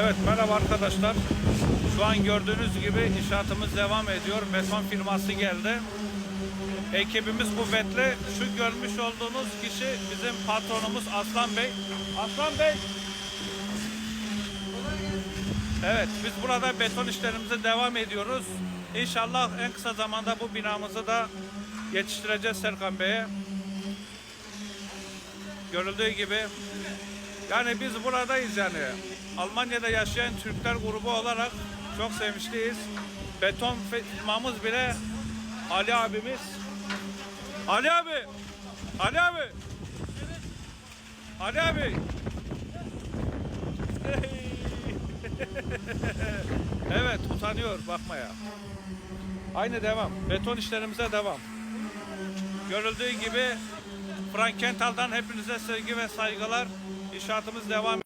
Evet merhaba arkadaşlar. Şu an gördüğünüz gibi inşaatımız devam ediyor. Beton firması geldi. Ekibimiz kuvvetli. Şu görmüş olduğunuz kişi bizim patronumuz Aslan Bey. Aslan Bey. Evet biz burada beton işlerimize devam ediyoruz. İnşallah en kısa zamanda bu binamızı da yetiştireceğiz Serkan Bey'e. Görüldüğü gibi yani biz buradayız yani. Almanya'da yaşayan Türkler grubu olarak çok sevinçliyiz. Beton firmamız bile Ali abimiz. Ali abi! Ali abi! Ali abi! evet utanıyor bakmaya. Aynı devam. Beton işlerimize devam. Görüldüğü gibi Frank Kental'dan hepinize sevgi ve saygılar. İnşaatımız devam